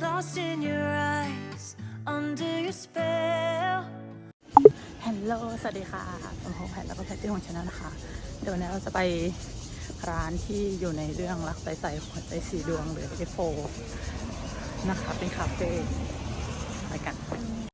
lost in your eyes, under your spell. ฮัลโหลสวัสดีค่ะผมโฮแพทแล้วก็แพทตี้ของชนะนะคะ เดี๋ยววันนี้เราจะไปร้านที่อยู่ในเรื่องรักใสๆหัวใจสีดวงหรือเอโฟนะคะ เป็นคาเฟ่ไปกัน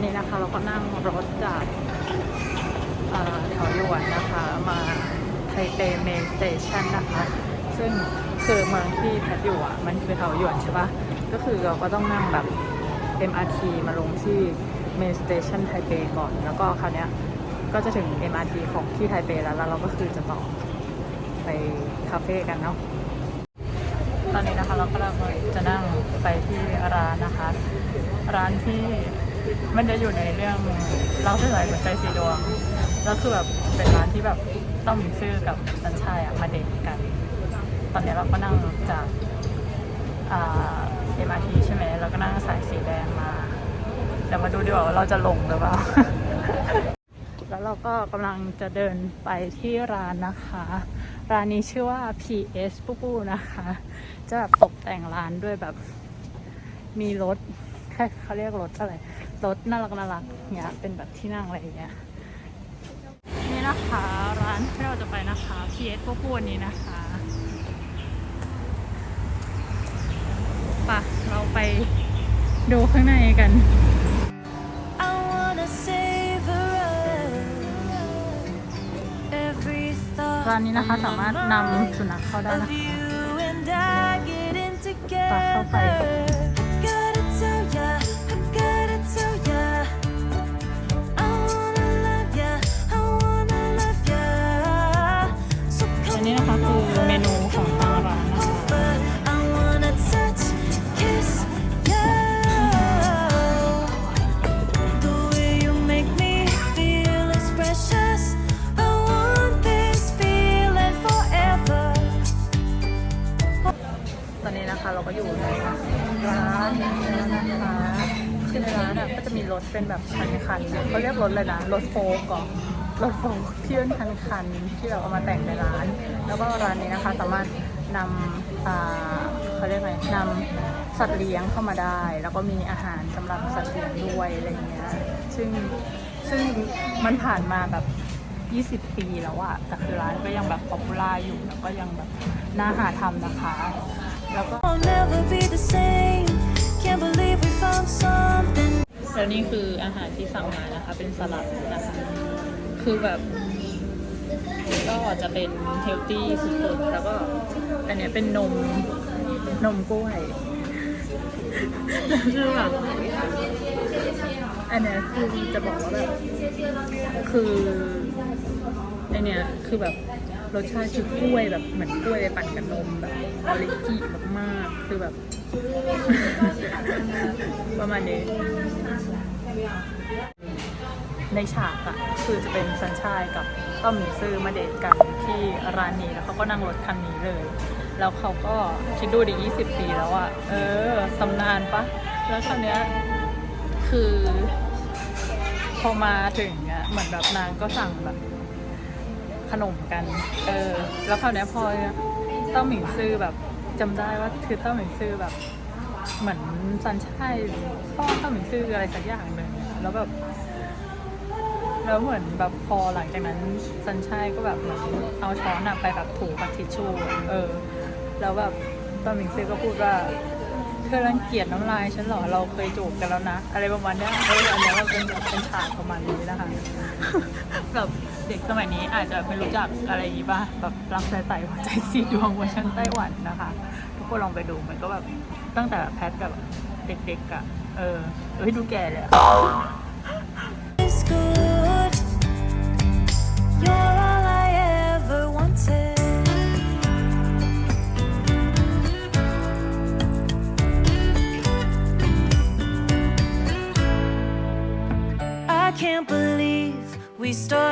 อนนี้นะคะ เราก็นั่งรถจากแถวหยวนนะคะ มาไทเปเมนสเตชันนะคะ ซึ่งคือเมืองที่แพทอยู่อะ มันคือแถวหยวนใช่ปะก็คือเราก็ต้องนั่งแบบ MRT มาลงที่เมนสเตชันไทเปก่อน แล้วก็คราวเนี้ยก็จะถึง MRT ของที่ไทเปแล้วแล้วเราก็คือจะต่อไปคาเฟ่กันเนาะตอนนี้นะคะเราก็เราจะนั่งไปที่ร้านนะคะ ร้านที่ มันจะอยู่ในเรื่องเราเท่าไหร่หัวใจสีดวงแล้วคือแบบเป็นร้านที่แบบต้องมีชื่อกับสัญชายอะมาเดทกัน ตอนนี้เราก็นั่งจากเอ็มอาร์ทีใช่ไหมเราก็นั่งสายสีแดงมาเดี๋ยวมาดูดีกว่าว่าเราจะลงหรือเปล่า แล้วเราก็กำลังจะเดินไปที่ร้านนะคะ ร้านนี้ชื่อว่า PS ปูปูนะคะ จะแบบตกแต่งร้านด้วยแบบมีรถแค่เขาเรียกรถอะไร รถน่ารักน่ารักเงี้ยเป็นแบบที่นั่งอะไรอย่างเงี้ยนี่นะคะร้านที่เราจะไปนะคะ PS ปูปูวันนี้นะคะปะเราไปดูข้างในกันร้านนี้นะคะสามารถนำสุนัขเข้าได้นะคะปะเข้าไป ถเป็นแบบคันคันๆเขาเรียกรถเลยนะ รถโฟล์ก่อนรถโฟล์กที่เป็นคันคันๆที่เราเอามาแต่งในร้าน แล้วก็ร้านนี้นะคะสามารถนำเขาเรียกไงนำสัตว์เลี้ยงเข้ามาได้ แล้วก็มีอาหารสำหรับสัตว์เลี้ยงด้วยอะไรเงี้ยซึ่งซึ่งมันผ่านมาแบบ 20 ปีแล้วอะแต่คือร้านก็ยังแบบป๊อปปูล่าอยู่แล้วก็ยังแบบน่าหาทำนะคะ แล้วก็ I'll never be the same. Can't believe we found something. แล้วนี่คืออาหารที่สั่งมานะคะ เป็นสลัดนะคะ คือแบบก็จะเป็นเฮลตี้สุดๆ แล้วก็อันเนี้ยเป็นนมนมกล้วยแล้วคือแบบอันเนี้ยคือจะบอกว่าแบบคือไอเนี้ยคือแบบ รสชาติคือกล้วยแบบเหมือนกล้วยไปปั่นกับนมแบบออริจิมากๆคือแบบ ประมาณนี้ ในฉากอะคือจะเป็นซันชายกับต้อมหมีซื่อมาเดทกันที่ร้านนี้แล้วเขาก็นั่งรถคันนี้เลย แล้วเขาก็คิดดูดิ20 ปีแล้วอะเออตำนานปะแล้วคราวเนี้ยคือพอมาถึงอะเหมือนแบบนางก็สั่งแบบ ขนมกัน เออ แล้วคราวเนี้ยพอเต้าหมิงซื่อแบบจำได้ว่าคือเต้าหมิงซื่อแบบ เหมือนซันชัยพ่อเต้าหมิงซื่ออะไรสักอย่างหนึ่งแล้วแบบ แล้วเหมือนแบบพอหลังจากนั้นซันชัยก็แบบเหมือนเอาช้อนอะไปแบบถูกับทิชชู่เออ แล้วแบบเต้าหมิงซื่อก็พูดว่าเธอรังเกียจน้ำลายฉันเหรอเราเคยจูบกันแล้วนะ อะไรประมาณเนี้ยเอออันเนี้ยมันเป็นเป็นฉากประมาณนี้นะคะ แบบ เด็กสมัยนี้อาจจะไม่รู้จักอะไรอย่างงี้ป่ะแบบรักแต่ไต่หัวใจสีดวงเวอร์ชันไต้หวันนะคะ ทุกคนลองไปดูมันก็แบบตั้งแต่แพทกับเด็กๆอะเออเอ้ยดูแก่เลยอะ It's good. You're all I ever wanted. I can't believe we started.